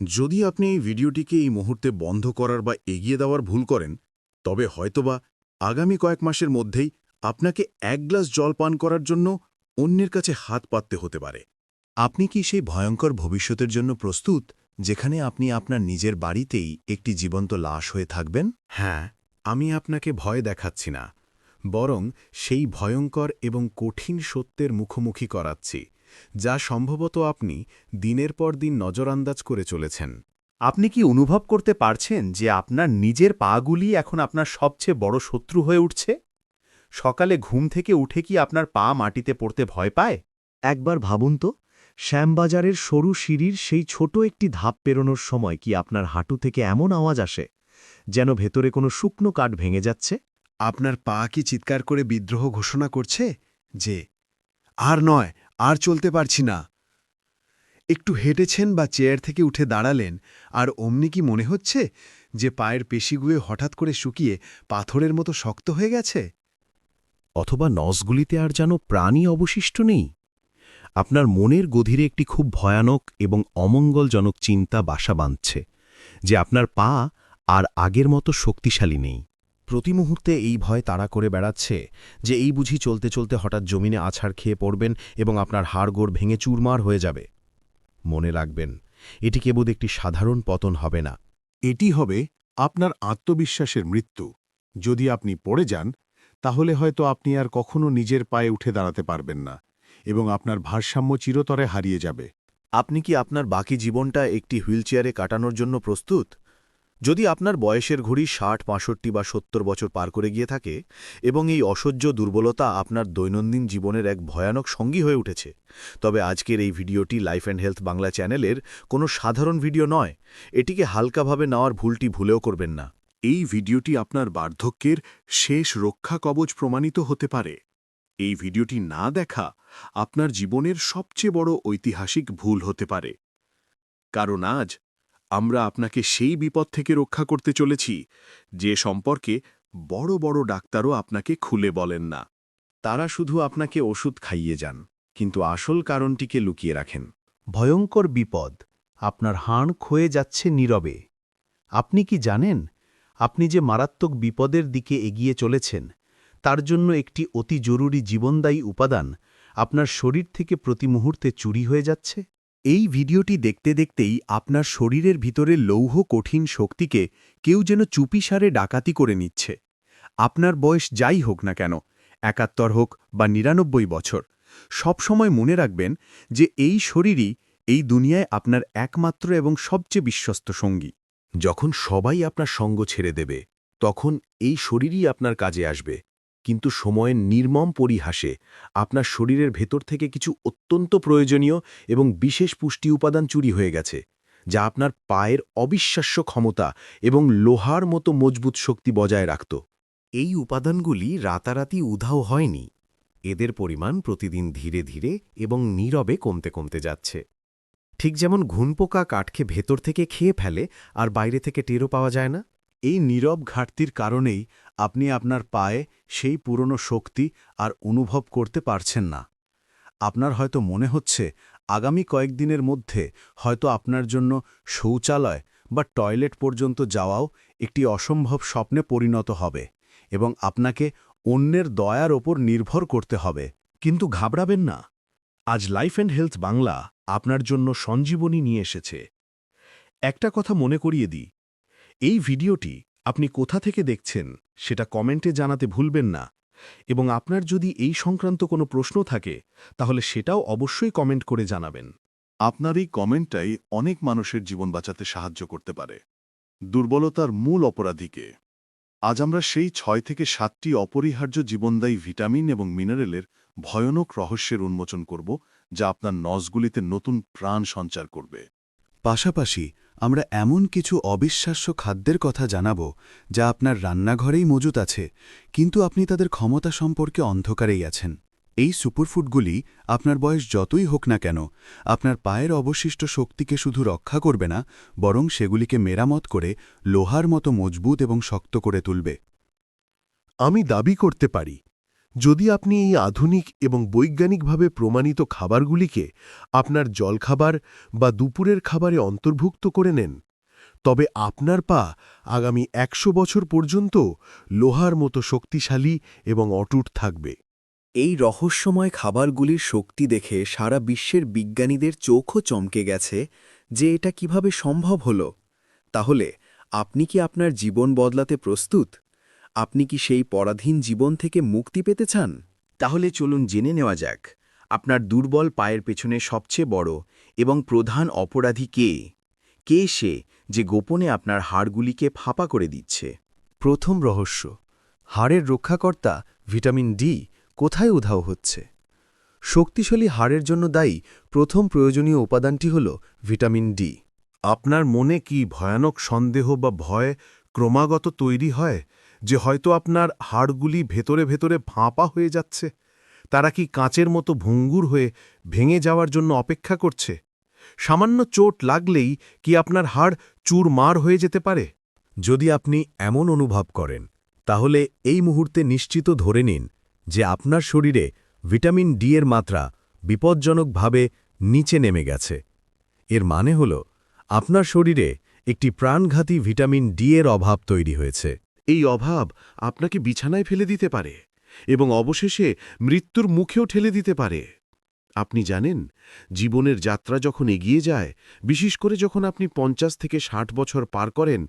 যদি আপনি এই ভিডিওটিকে এই মুহূর্তে বন্ধ করার বা এগিয়ে দেওয়ার ভুল করেন, তবে হয়তোবা আগামী কয়েক মাসের মধ্যেই আপনাকে এক গ্লাস জল পান করার জন্য অন্যের কাছে হাত পাততে হতে পারে। আপনি কি সেই ভয়ঙ্কর ভবিষ্যতের জন্য প্রস্তুত, যেখানে আপনি আপনার নিজের বাড়িতেই একটি জীবন্ত লাশ হয়ে থাকবেন? হ্যাঁ আমি আপনাকে ভয় দেখাচ্ছি না, বরং সেই ভয়ঙ্কর এবং কঠিন সত্যের মুখোমুখি করাচ্ছি। যা সম্ভবত আপনি দিনের পর দিন নজরআন্দাজ করে চলেছেন। আপনি কি অনুভব করতে পারছেন যে আপনার নিজের পাগুলি এখন আপনার সবচেয়ে বড় শত্রু হয়ে উঠছে? সকালে ঘুম থেকে উঠে কি আপনার পা মাটিতে পড়তে ভয় পায়? একবার ভাবুন তো শ্যামবাজারের সরু সিঁড়ির সেই ছোট একটি ধাপ পেরোনোর সময় কি আপনার হাঁটু থেকে এমন আওয়াজ আসে যেন ভেতরে কোনো শুকনো কাঠ ভেঙে যাচ্ছে? আপনার পা কি চিৎকার করে বিদ্রোহ ঘোষণা করছে? যে আর নয় আর চলতে পারছি না। একটু হেঁটেছেন বা চেয়ার থেকে উঠে দাঁড়ালেন, আর অমনি কি মনে হচ্ছে যে পায়ের পেশিগুলো হঠাৎ করে শুকিয়ে পাথরের মতো শক্ত হয়ে গেছে? অথবা নসগুলিতে আর যেন প্রাণী অবশিষ্ট নেই? আপনার মনের গধীরে একটি খুব ভয়ানক এবং অমঙ্গলজনক চিন্তা বাসা বাঁধছে, যে আপনার পা আর আগের মতো শক্তিশালী নেই। প্রতি মুহূর্তে এই ভয় তাড়া করে বেড়াচ্ছে যে এই বুঝি চলতে চলতে হঠাৎ জমিনে আছাড় খেয়ে পড়বেন এবং আপনার হাড়গোড় ভেঙে চুরমার হয়ে যাবে। মনে রাখবেন এটি কেবল একটি সাধারণ পতন হবে না। এটি হবে আপনার আত্মবিশ্বাসের মৃত্যু। যদি আপনি পড়ে যান তাহলে হয়তো আপনি আর কখনো নিজের পায়ে উঠে দাঁড়াতে পারবেন না এবং আপনার ভারসাম্য চিরতরে হারিয়ে যাবে। আপনি কি আপনার বাকি জীবনটা একটি হুইলচেয়ারে কাটানোর জন্য প্রস্তুত? যদি আপনার বয়সের ঘড়ি ষাট, পাঁষট্টি বা সত্তর বছর পার করে গিয়ে থাকে এবং এই অসহ্য দুর্বলতা আপনার দৈনন্দিন জীবনের এক ভয়ানক সঙ্গী হয়ে উঠেছে, তবে আজকের এই ভিডিওটি লাইফ অ্যান্ড হেলথ বাংলা চ্যানেলের কোনো সাধারণ ভিডিও নয়, এটিকে হালকাভাবে নেওয়ার ভুলটি ভুলেও করবেন না। এই ভিডিওটি আপনার বার্ধক্যের শেষ রক্ষা কবচ প্রমাণিত হতে পারে। এই ভিডিওটি না দেখা আপনার জীবনের সবচেয়ে বড় ঐতিহাসিক ভুল হতে পারে। কারণ আজ আমরা আপনাকে সেই বিপদ থেকে রক্ষা করতে চলেছি, যে সম্পর্কে বড় বড় ডাক্তারও আপনাকে খুলে বলেন না। তারা শুধু আপনাকে ওষুধ খাইয়ে যান, কিন্তু আসল কারণটিকে লুকিয়ে রাখেন। ভয়ঙ্কর বিপদ, আপনার হাড় ক্ষয়ে যাচ্ছে নীরবে। আপনি কি জানেন, আপনি যে মারাত্মক বিপদের দিকে এগিয়ে চলেছেন, তার জন্য একটি অতি জরুরি জীবনদায়ী উপাদান আপনার শরীর থেকে প্রতি মুহূর্তে চুরি হয়ে যাচ্ছে? এই ভিডিওটি দেখতে দেখতেই আপনার শরীরের ভিতরে লৌহ কঠিন শক্তিকে কেউ যেন চুপিসারে ডাকাতি করে নিচ্ছে। আপনার বয়স যাই হোক না কেন, একাত্তর হোক বা নিরানব্বই বছর, সবসময় মনে রাখবেন যে এই শরীরই এই দুনিয়ায় আপনার একমাত্র এবং সবচেয়ে বিশ্বস্ত সঙ্গী। যখন সবাই আপনার সঙ্গ ছেড়ে দেবে, তখন এই শরীরই আপনার কাজে আসবে। কিন্তু সময়ের নির্মম পরিহাসে আপনার শরীরের ভেতর থেকে কিছু অত্যন্ত প্রয়োজনীয় এবং বিশেষ পুষ্টি উপাদান চুরি হয়ে গেছে, যা আপনার পায়ের অবিশ্বাস্য ক্ষমতা এবং লোহার মতো মজবুত শক্তি বজায় রাখত। এই উপাদানগুলি রাতারাতি উধাও হয়নি। এদের পরিমাণ প্রতিদিন ধীরে ধীরে এবং নীরবে কমতে কমতে যাচ্ছে। ঠিক যেমন ঘুনপোকা কাঠকে ভেতর থেকে খেয়ে ফেলে আর বাইরে থেকে টেরও পাওয়া যায় না। এই নীরব ঘাটতির কারণেই আপনি আপনার পায়ে সেই পুরনো শক্তি আর অনুভব করতে পারছেন না। আপনার হয়তো মনে হচ্ছে আগামী কয়েকদিনের মধ্যে হয়তো আপনার জন্য শৌচালয় বা টয়লেট পর্যন্ত যাওয়াও একটি অসম্ভব স্বপ্নে পরিণত হবে এবং আপনাকে অন্যের দয়ার ওপর নির্ভর করতে হবে। কিন্তু ঘাবড়াবেন না। আজ লাইফ অ্যান্ড হেলথ বাংলা আপনার জন্য সঞ্জীবনী নিয়ে এসেছে। একটা কথা মনে করিয়ে দিই। এই ভিডিওটি আপনি কোথা থেকে দেখছেন সেটা কমেন্টে জানাতে ভুলবেন না। এবং আপনার যদি এই সংক্রান্ত কোনো প্রশ্ন থাকে, তাহলে সেটাও অবশ্যই কমেন্ট করে জানাবেন। আপনার এই কমেন্টটাই অনেক মানুষের জীবন বাঁচাতে সাহায্য করতে পারে। দুর্বলতার মূল অপরাধীকে। আজ আমরা সেই ছয় থেকে সাতটি অপরিহার্য জীবনদায়ী ভিটামিন এবং মিনারেলের ভয়ানক রহস্যের উন্মোচন করব, যা আপনার নজগুলিতে নতুন প্রাণ সঞ্চার করবে। পাশাপাশি, আমরা এমন কিছু অবিশ্বাস্য খাদ্যের কথা জানাব, যা আপনার রান্নাঘরেই মজুত আছে, কিন্তু আপনি তাদের ক্ষমতা সম্পর্কে অন্ধকারেই আছেন। এই সুপারফুডগুলি আপনার বয়স যতই হোক না কেন, আপনার পায়ের অবশিষ্ট শক্তিকে শুধু রক্ষা করবে না, বরং সেগুলিকে মেরামত করে লোহার মতো মজবুত এবং শক্ত করে তুলবে। আমি দাবি করতে পারি যদি আপনি এই আধুনিক এবং বৈজ্ঞানিকভাবে প্রমাণিত খাবারগুলিকে আপনার জলখাবার বা দুপুরের খাবারে অন্তর্ভুক্ত করে নেন, তবে আপনার পা আগামী একশো বছর পর্যন্ত লোহার মতো শক্তিশালী এবং অটুট থাকবে। এই রহস্যময় খাবারগুলির শক্তি দেখে সারা বিশ্বের বিজ্ঞানীদের চোখও চমকে গেছে যে এটা কীভাবে সম্ভব হল। তাহলে, আপনি কি আপনার জীবন বদলাতে প্রস্তুত? আপনি কি সেই পরাধীন জীবন থেকে মুক্তি পেতে চান? তাহলে চলুন জেনে নেওয়া যাক, আপনার দুর্বল পায়ের পেছনে সবচেয়ে বড় এবং প্রধান অপরাধী কে? কে সে যে গোপনে আপনার হাড়গুলিকে ফাঁপা করে দিচ্ছে? প্রথম রহস্য, হাড়ের রক্ষাকর্তা ভিটামিন ডি কোথায় উধাও হচ্ছে? শক্তিশালী হাড়ের জন্য দায়ী প্রথম প্রয়োজনীয় উপাদানটি হল ভিটামিন ডি। আপনার মনে কি ভয়ানক সন্দেহ বা ভয় ক্রমাগত তৈরি হয়? যে হয়তো আপনার হাড়গুলি ভেতরে ভেতরে ফাঁপা হয়ে যাচ্ছে। তারা কি কাঁচের মতো ভঙ্গুর হয়ে ভেঙে যাওয়ার জন্য অপেক্ষা করছে? সামান্য চোট লাগলেই কি আপনার হাড় চুরমার হয়ে যেতে পারে? যদি আপনি এমন অনুভব করেন, তাহলে এই মুহূর্তে নিশ্চিত ধরে নিন যে আপনার শরীরে ভিটামিন ডি এর মাত্রা বিপজ্জনকভাবে নিচে নেমে গেছে। এর মানে হল, আপনার শরীরে একটি প্রাণঘাতী ভিটামিন ডি এর অভাব তৈরি হয়েছে। এই অভাব আপনাকে বিছানায় ফেলে দিতে পারে এবং অবশেষে মৃত্যুর মুখেও ঠেলে দিতে পারে। আপনি জানেন, জীবনের যাত্রা যখন এগিয়ে যায়, বিশেষ করে যখন আপনি পঞ্চাশ থেকে ষাট বছর পার করেন,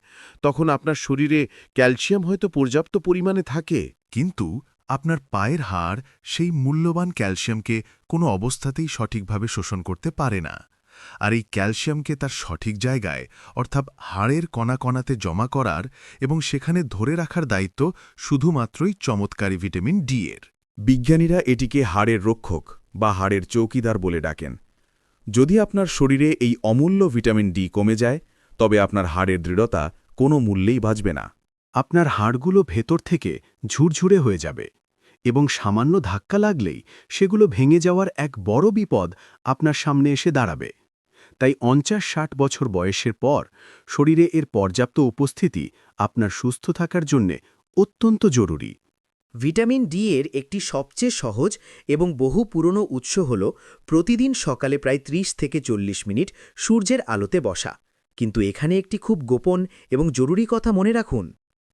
তখন আপনার শরীরে ক্যালসিয়াম হয়তো পর্যাপ্ত পরিমাণে থাকে। কিন্তু আপনার পায়ের হাড় সেই মূল্যবান ক্যালসিয়ামকে কোনো অবস্থাতেই সঠিকভাবে শোষণ করতে পারে না। আর এই ক্যালসিয়ামকে তার সঠিক জায়গায়, অর্থাৎ হাড়ের কণা কণাতে জমা করার এবং সেখানে ধরে রাখার দায়িত্ব শুধুমাত্রই চমৎকারী ভিটামিন ডি এর। বিজ্ঞানীরা এটিকে হাড়ের রক্ষক বা হাড়ের চৌকিদার বলে ডাকেন। যদি আপনার শরীরে এই অমূল্য ভিটামিন ডি কমে যায়, তবে আপনার হাড়ের দৃঢ়তা কোনো মূল্যেই বাঁচবে না। আপনার হাড়গুলো ভেতর থেকে ঝুরঝুরে হয়ে যাবে এবং সামান্য ধাক্কা লাগলেই সেগুলো ভেঙে যাওয়ার এক বড় বিপদ আপনার সামনে এসে দাঁড়াবে। তাই অঞ্চাশ ষাট বছর বয়সের পর শরীরে এর পর্যাপ্ত উপস্থিতি আপনার সুস্থ থাকার জন্যে অত্যন্ত জরুরি। ভিটামিন ডি এর একটি সবচেয়ে সহজ এবং বহু পুরনো উৎস হল প্রতিদিন সকালে প্রায় ৩০ থেকে চল্লিশ মিনিট সূর্যের আলোতে বসা। কিন্তু এখানে একটি খুব গোপন এবং জরুরি কথা মনে রাখুন।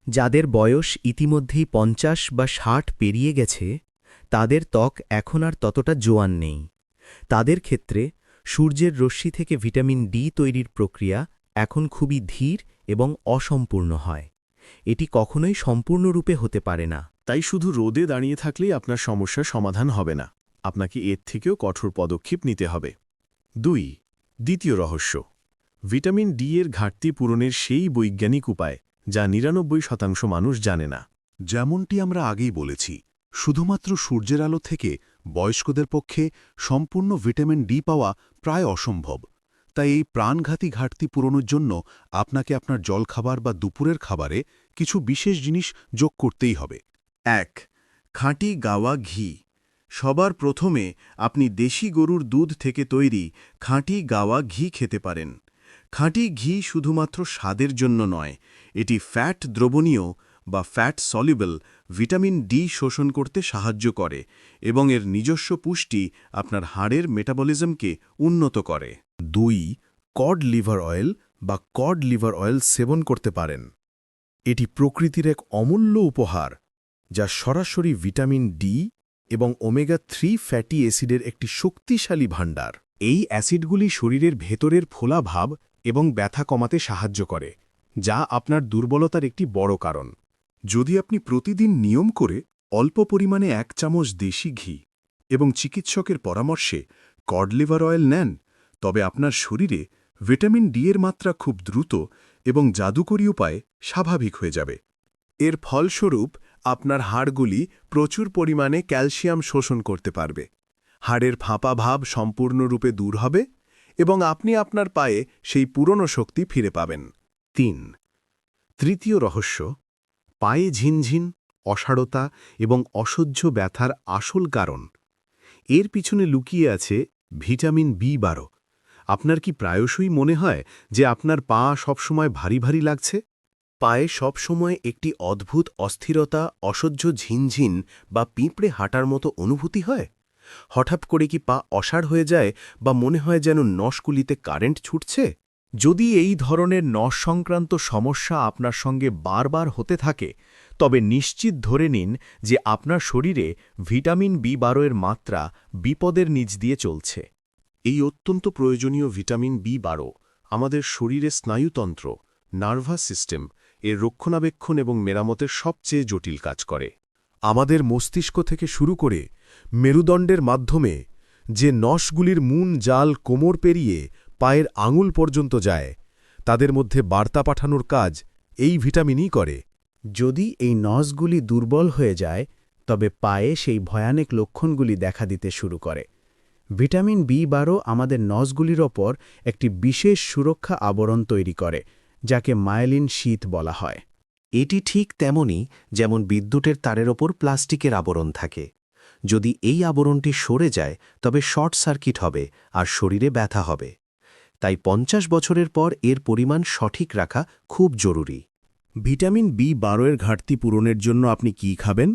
যাদের বয়স ইতিমধ্যেই পঞ্চাশ বা ষাট পেরিয়ে গেছে, তাদের ত্বক এখন আর ততটা জোয়ান নেই। তাদের ক্ষেত্রে সূর্যের রশ্মি থেকে ভিটামিন ডি তৈরির প্রক্রিয়া এখন খুবই ধীর এবং অসম্পূর্ণ হয়। এটি কখনোই সম্পূর্ণরূপে হতে পারে না। তাই শুধু রোদে দাঁড়িয়ে থাকলেই আপনার সমস্যার সমাধান হবে না। আপনাকে এর থেকেও কঠোর পদক্ষেপ নিতে হবে। দুই দ্বিতীয় রহস্য। ভিটামিন ডি এর ঘাটতি পূরণের সেই বৈজ্ঞানিক উপায় যা নিরানব্বই শতাংশ মানুষ জানে না। যেমনটি আমরা আগেই বলেছি শুধুমাত্র সূর্যের আলো থেকে বয়স্কদের পক্ষে সম্পূর্ণ ভিটামিন ডি পাওয়া প্রায় অসম্ভব। তাই এই প্রাণঘাতী ঘাটতি পূরণের জন্য আপনাকে আপনার জলখাবার বা দুপুরের খাবারে কিছু বিশেষ জিনিস যোগ করতেই হবে। এক, খাঁটি গাওয়া ঘি। সবার প্রথমে আপনি দেশি গরুর দুধ থেকে তৈরি খাঁটি গাওয়া ঘি খেতে পারেন। খাঁটি ঘি শুধুমাত্র স্বাদের জন্য নয়, এটি ফ্যাট দ্রবণীয় বা ফ্যাট সলিবল ভিটামিন ডি শোষণ করতে সাহায্য করে এবং এর নিজস্ব পুষ্টি আপনার হাড়ের মেটাবলিজমকে উন্নত করে। দুই কড লিভার অয়েল বা কড লিভার অয়েল সেবন করতে পারেন। এটি প্রকৃতির এক অমূল্য উপহার, যা সরাসরি ভিটামিন ডি এবং ওমেগা থ্রি ফ্যাটি অ্যাসিডের একটি শক্তিশালী ভাণ্ডার। এই অ্যাসিডগুলি শরীরের ভেতরের ফোলা ভাব এবং ব্যথা কমাতে সাহায্য করে, যা আপনার দুর্বলতার একটি বড় কারণ। যদি আপনি প্রতিদিন নিয়ম করে অল্প পরিমাণে এক চামচ দেশি ঘি এবং চিকিৎসকের পরামর্শে কড লিভার অয়েল নেন, তবে আপনার শরীরে ভিটামিন ডি এর মাত্রা খুব দ্রুত এবং জাদুকরী উপায়ে স্বাভাবিক হয়ে যাবে। এর ফলস্বরূপ, আপনার হাড়গুলি প্রচুর পরিমাণে ক্যালসিয়াম শোষণ করতে পারবে। হাড়ের ফাঁপা ভাব সম্পূর্ণরূপে দূর হবে এবং আপনি আপনার পায়ে সেই পুরনো শক্তি ফিরে পাবেন। তিন, তৃতীয় রহস্য পায়ে ঝিনঝিন, অসাড়তা এবং অসহ্য ব্যথার আসল কারণ। এর পিছনে লুকিয়ে আছে ভিটামিন বি বারো। আপনার কি প্রায়শই মনে হয় যে আপনার পা সবসময় ভারী ভারী লাগছে? পায়ে সবসময় একটি অদ্ভুত অস্থিরতা, অসহ্য ঝিনঝিন বা পিঁপড়ে হাঁটার মতো অনুভূতি হয়? হঠাৎ করে কি পা অসাড় হয়ে যায় বা মনে হয় যেন নসকুলিতে কারেন্ট ছুটছে? যদি এই ধরনের নস সংক্রান্ত সমস্যা আপনার সঙ্গে বারবার হতে থাকে, তবে নিশ্চিত ধরে নিন যে আপনার শরীরে ভিটামিন বি বারোয়ের মাত্রা বিপদের নিচ দিয়ে চলছে। এই অত্যন্ত প্রয়োজনীয় ভিটামিন বি বারো আমাদের শরীরে স্নায়ুতন্ত্র, নার্ভাস সিস্টেম, এর রক্ষণাবেক্ষণ এবং মেরামতের সবচেয়ে জটিল কাজ করে। আমাদের মস্তিষ্ক থেকে শুরু করে মেরুদণ্ডের মাধ্যমে যে নসগুলির মুন জাল কোমর পেরিয়ে পায়ের আঙুল পর্যন্ত যায়। তাদের মধ্যে বার্তা পাঠানোর কাজ এই ভিটামিনই করে। যদি এই নসগুলি দুর্বল হয়ে যায় তবে পায়ে সেই ভয়ানক লক্ষণগুলি দেখা দিতে শুরু করে। ভিটামিন বি বারো আমাদের নসগুলির ওপর একটি বিশেষ সুরক্ষা আবরণ তৈরি করে যাকে মায়েলিন শীত বলা হয়। এটি ঠিক তেমনই যেমন বিদ্যুতের তারের ওপর প্লাস্টিকের আবরণ থাকে। যদি এই আবরণটি সরে যায় তবে শর্ট সার্কিট হবে আর শরীরে ব্যথা হবে। তাই পঞ্চাশ বছরের পর এর পরিমাণ সঠিক রাখা খুব জরুরি। ভিটামিন বি বারোয়ের ঘাটতি পূরণের জন্য আপনি কি খাবেন?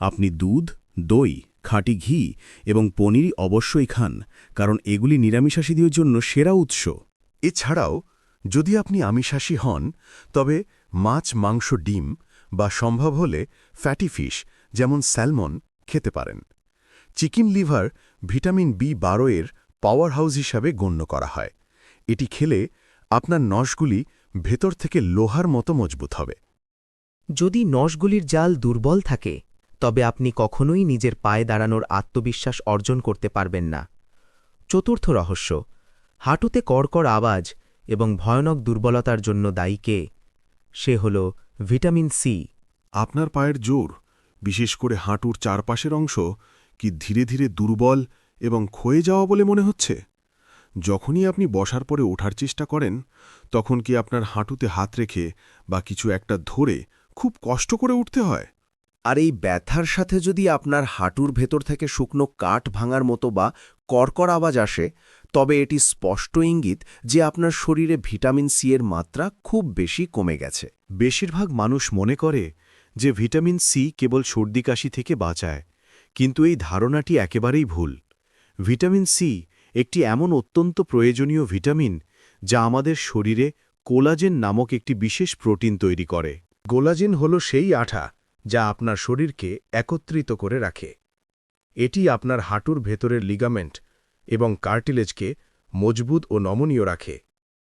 আপনি দুধ, দই, খাঁটি ঘি এবং পনির অবশ্যই খান, কারণ এগুলি নিরামিষাশীদের জন্য সেরা উৎস। এছাড়াও, যদি আপনি আমিষাশী হন, তবে মাছ, মাংস, ডিম বা সম্ভব হলে ফ্যাটি ফিশ, যেমন স্যালমন, খেতে পারেন। চিকেন লিভার ভিটামিন বি বারো এর পাওয়ার হাউস হিসাবে গণ্য করা হয়। এটি খেলে আপনার নসগুলি ভেতর থেকে লোহার মতো মজবুত হবে। যদি নসগুলির জাল দুর্বল থাকে তবে আপনি কখনোই নিজের পায়ে দাঁড়ানোর আত্মবিশ্বাস অর্জন করতে পারবেন না। চতুর্থ রহস্য হাঁটুতে কড়কড় আওয়াজ এবং ভয়ানক দুর্বলতার জন্য দায়ী কে? সে হল ভিটামিন সি। আপনার পায়ের জোর বিশেষ করে হাঁটুর চারপাশের অংশ কি ধীরে ধীরে দুর্বল এবং ক্ষয়ে যাওয়া বলে মনে হচ্ছে? যখনই আপনি বসার পরে ওঠার চেষ্টা করেন তখন কি আপনার হাঁটুতে হাত রেখে বা কিছু একটা ধরে খুব কষ্ট করে উঠতে হয়? আর এই ব্যথার সাথে যদি আপনার হাঁটুর ভেতর থেকে শুকনো কাঠ ভাঙার মতো বা কর্কর আওয়াজ আসে তবে এটি স্পষ্ট ইঙ্গিত যে আপনার শরীরে ভিটামিন সি এর মাত্রা খুব বেশি কমে গেছে। বেশিরভাগ মানুষ মনে করে যে ভিটামিন সি কেবল সর্দি কাশি থেকে বাঁচায় কিন্তু এই ধারণাটি একেবারেই ভুল। ভিটামিন সি একটি এমন অত্যন্ত প্রয়োজনীয় ভিটামিন যা আমাদের শরীরে কোলাজেন নামক একটি বিশেষ প্রোটিন তৈরি করে। কোলাজেন হল সেই আঠা যা আপনার শরীরকে একত্রিত করে রাখে। এটি আপনার হাঁটুর ভেতরের লিগামেন্ট এবং কার্টিলেজকে মজবুত ও নমনীয় রাখে।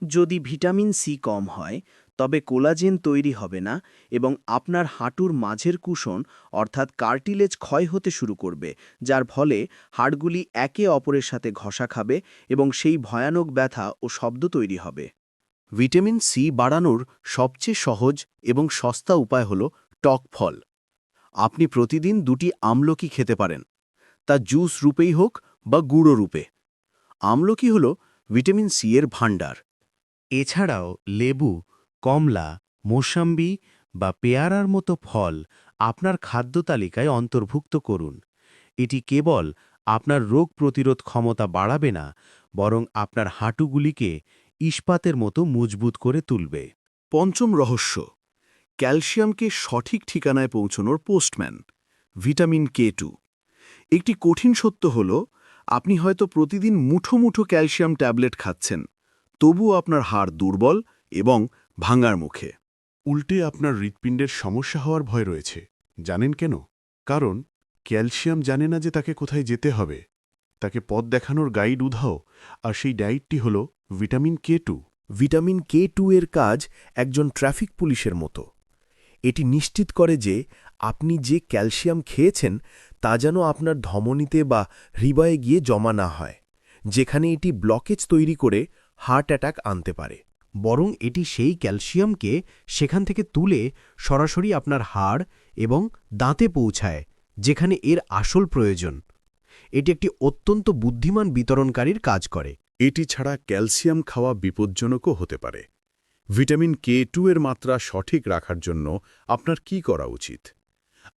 যদি ভিটামিন সি কম হয় তবে কোলাজেন তৈরি হবে না এবং আপনার হাঁটুর মাঝের কুশন, অর্থাৎ কার্টিলেজ ক্ষয় হতে শুরু করবে, যার ফলে হাড়গুলি একে অপরের সাথে ঘষা খাবে এবং সেই ভয়ানক ব্যথা ও শব্দ তৈরি হবে। ভিটামিন সি বাড়ানোর সবচেয়ে সহজ এবং সস্তা উপায় হল টক ফল। আপনি প্রতিদিন দুটি আমলকি খেতে পারেন, তা জুস রূপেই হোক বা গুঁড়ো রূপে। আমলকি হল ভিটামিন সি এর ভাণ্ডার। এছাড়াও লেবু কমলা, মোসাম্বি বা পেয়ারার মতো ফল আপনার খাদ্য তালিকায় অন্তর্ভুক্ত করুন। এটি কেবল আপনার রোগ প্রতিরোধ ক্ষমতা বাড়াবে না, বরং আপনার হাঁটুগুলিকে ইস্পাতের মতো মজবুত করে তুলবে। পঞ্চম রহস্য, ক্যালসিয়ামকে সঠিক ঠিকানায় পৌঁছনোর পোস্টম্যান, ভিটামিন কে টু। একটি কঠিন সত্য হল, আপনি হয়তো প্রতিদিন মুঠো মুঠো ক্যালসিয়াম ট্যাবলেট খাচ্ছেন, তবুও আপনার হাড় দুর্বল এবং ভাঙার মুখে। উল্টে আপনার হৃৎপিণ্ডের সমস্যা হওয়ার ভয় রয়েছে। জানেন কেন? কারণ, ক্যালসিয়াম জানে না যে তাকে কোথায় যেতে হবে। তাকে পথ দেখানোর গাইড উধাও, আর সেই ডাইটটি হল vitamin K two. Vitamin K two এর কাজ একজন ট্রাফিক পুলিশের মতো। এটি নিশ্চিত করে যে আপনি যে ক্যালসিয়াম খেয়েছেন, তা যেন আপনার ধমনীতে বা হৃদয়ে গিয়ে জমা না হয়, যেখানে এটি ব্লকেজ তৈরি করে হার্ট অ্যাটাক আনতে পারে। বরং এটি সেই ক্যালসিয়ামকে সেখান থেকে তুলে সরাসরি আপনার হাড় এবং দাঁতে পৌঁছায় যেখানে এর আসল প্রয়োজন। এটি একটি অত্যন্ত বুদ্ধিমান বিতরণকারীর কাজ করে। এটি ছাড়া ক্যালসিয়াম খাওয়া বিপজ্জনকও হতে পারে। ভিটামিন কে টু এর মাত্রা সঠিক রাখার জন্য আপনার কি করা উচিত?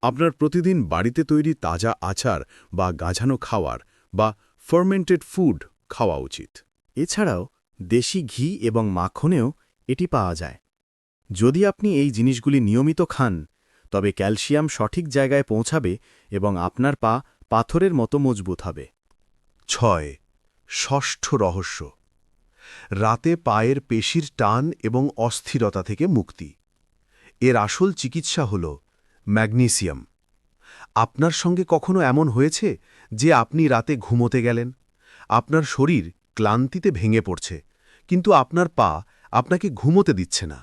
আপনার প্রতিদিন বাড়িতে তৈরি তাজা আচার বা গাঝানো খাওয়ার বা ফার্মেন্টেড ফুড খাওয়া উচিত। এছাড়াও দেশি ঘি এবং মাখনেও এটি পাওয়া যায়। যদি আপনি এই জিনিসগুলি নিয়মিত খান, তবে ক্যালসিয়াম সঠিক জায়গায় পৌঁছাবে এবং আপনার পা পাথরের মতো মজবুত হবে। ছয়, ষষ্ঠ রহস্য। রাতে পায়ের পেশির টান এবং অস্থিরতা থেকে মুক্তি। এর আসল চিকিৎসা হল ম্যাগনেসিয়াম। আপনার সঙ্গে কখনো এমন হয়েছে যে আপনি রাতে ঘুমোতে গেলেন? আপনার শরীর ক্লান্তিতে ভেঙে পড়ছে। কিন্তু আপনার পা আপনাকে ঘুমোতে দিচ্ছে না।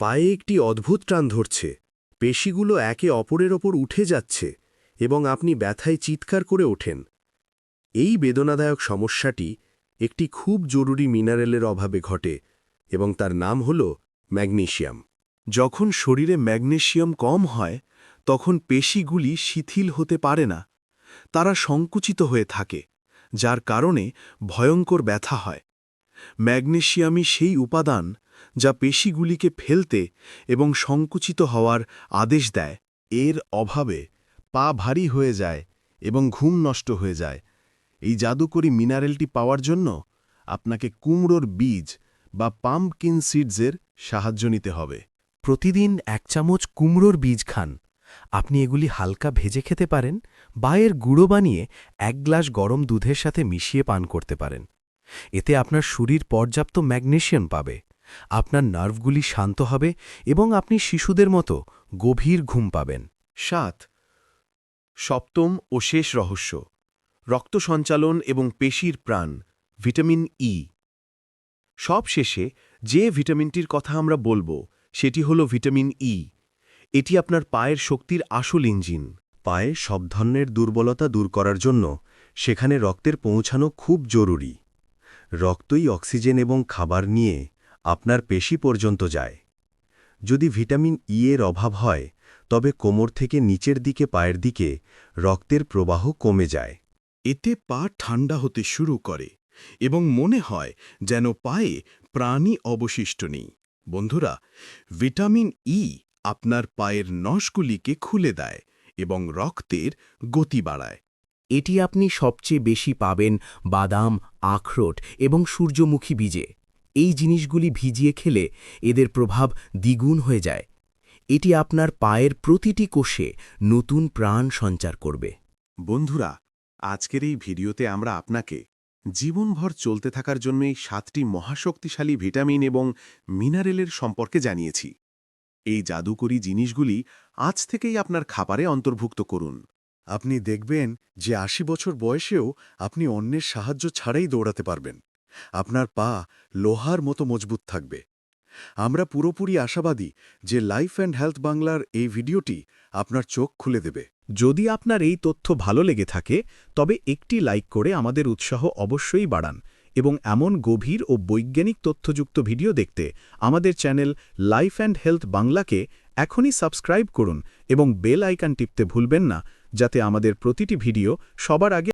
পায়ে একটি অদ্ভুত টান ধরছে। পেশিগুলো একে অপরের ওপর উঠে যাচ্ছে এবং আপনি ব্যথায় চিৎকার করে ওঠেন। এই বেদনাদায়ক সমস্যাটি একটি খুব জরুরি মিনারেলের অভাবে ঘটে এবং তার নাম হল ম্যাগনেশিয়াম। যখন শরীরে ম্যাগনেশিয়াম কম হয়, তখন পেশিগুলি শিথিল হতে পারে না। তারা সংকুচিত হয়ে থাকে, যার কারণে ভয়ঙ্কর ব্যথা হয়। ম্যাগনেসিয়ামই সেই উপাদান যা পেশিগুলিকে ফেলতে এবং সংকুচিত হওয়ার আদেশ দেয়। এর অভাবে পা ভারী হয়ে যায় এবং ঘুম নষ্ট হয়ে যায়। এই জাদুকরী মিনারেলটি পাওয়ার জন্য আপনাকে কুমড়োর বীজ বা পাম্পকিন সিডসের সাহায্য নিতে হবে। প্রতিদিন এক চামচ কুমড়োর বীজ খান। আপনি এগুলি হালকা ভেজে খেতে পারেন বা এর গুঁড়ো বানিয়ে এক গ্লাস গরম দুধের সাথে মিশিয়ে পান করতে পারেন। এতে আপনার শরীর পর্যাপ্ত ম্যাগনেশিয়াম পাবে, আপনার নার্ভগুলি শান্ত হবে এবং আপনি শিশুদের মতো গভীর ঘুম পাবেন। সাত, সপ্তম ও শেষ রহস্য, রক্ত সঞ্চালন এবং পেশির প্রাণ, ভিটামিন ই সব শেষে যে ভিটামিনটির কথা আমরা বলব, সেটি হল ভিটামিন ই এটি আপনার পায়ের শক্তির আসল ইঞ্জিন। পায়ে সব ধরনের দুর্বলতা দূর করার জন্য সেখানে রক্তের পৌঁছানো খুব জরুরি। রক্তই অক্সিজেন এবং খাবার নিয়ে আপনার পেশি পর্যন্ত যায়। যদি ভিটামিন ই এর অভাব হয়, তবে কোমর থেকে নিচের দিকে পায়ের দিকে রক্তের প্রবাহ কমে যায়। এতে পা ঠান্ডা হতে শুরু করে এবং মনে হয় যেন পায়ে প্রাণী অবশিষ্ট নেই। বন্ধুরা, ভিটামিন ই আপনার পায়ের নসগুলিকে খুলে দেয় এবং রক্তের গতি বাড়ায়। এটি আপনি সবচেয়ে বেশি পাবেন বাদাম, আখরোট এবং সূর্যমুখী বীজে। এই জিনিসগুলি ভিজিয়ে খেলে এদের প্রভাব দ্বিগুণ হয়ে যায়। এটি আপনার পায়ের প্রতিটি কোষে নতুন প্রাণ সঞ্চার করবে। বন্ধুরা, আজকের এই ভিডিওতে আমরা আপনাকে জীবনভর চলতে থাকার জন্য এই সাতটি মহাশক্তিশালী ভিটামিন এবং মিনারেলের সম্পর্কে জানিয়েছি। এই জাদুকরী জিনিসগুলি আজ থেকেই আপনার খাবারে অন্তর্ভুক্ত করুন। আপনি দেখবেন যে আশি বছর বয়সেও আপনি অন্যের সাহায্য ছাড়াই দৌড়াতে পারবেন। আপনার পা লোহার মতো মজবুত থাকবে। আমরা পুরোপুরি আশাবাদী যে লাইফ অ্যান্ড হেলথ বাংলার এই ভিডিওটি আপনার চোখ খুলে দেবে। যদি আপনার এই তথ্য ভালো লেগে থাকে, তবে একটি লাইক করে আমাদের উৎসাহ অবশ্যই বাড়ান এবং এমন গভীর ও বৈজ্ঞানিক তথ্যযুক্ত ভিডিও দেখতে আমাদের চ্যানেল লাইফ অ্যান্ড হেলথ বাংলাকে এখনই সাবস্ক্রাইব করুন এবং বেল আইকন টিপতে ভুলবেন না। যাতে আমাদের প্রতিটি ভিডিও সবার আগে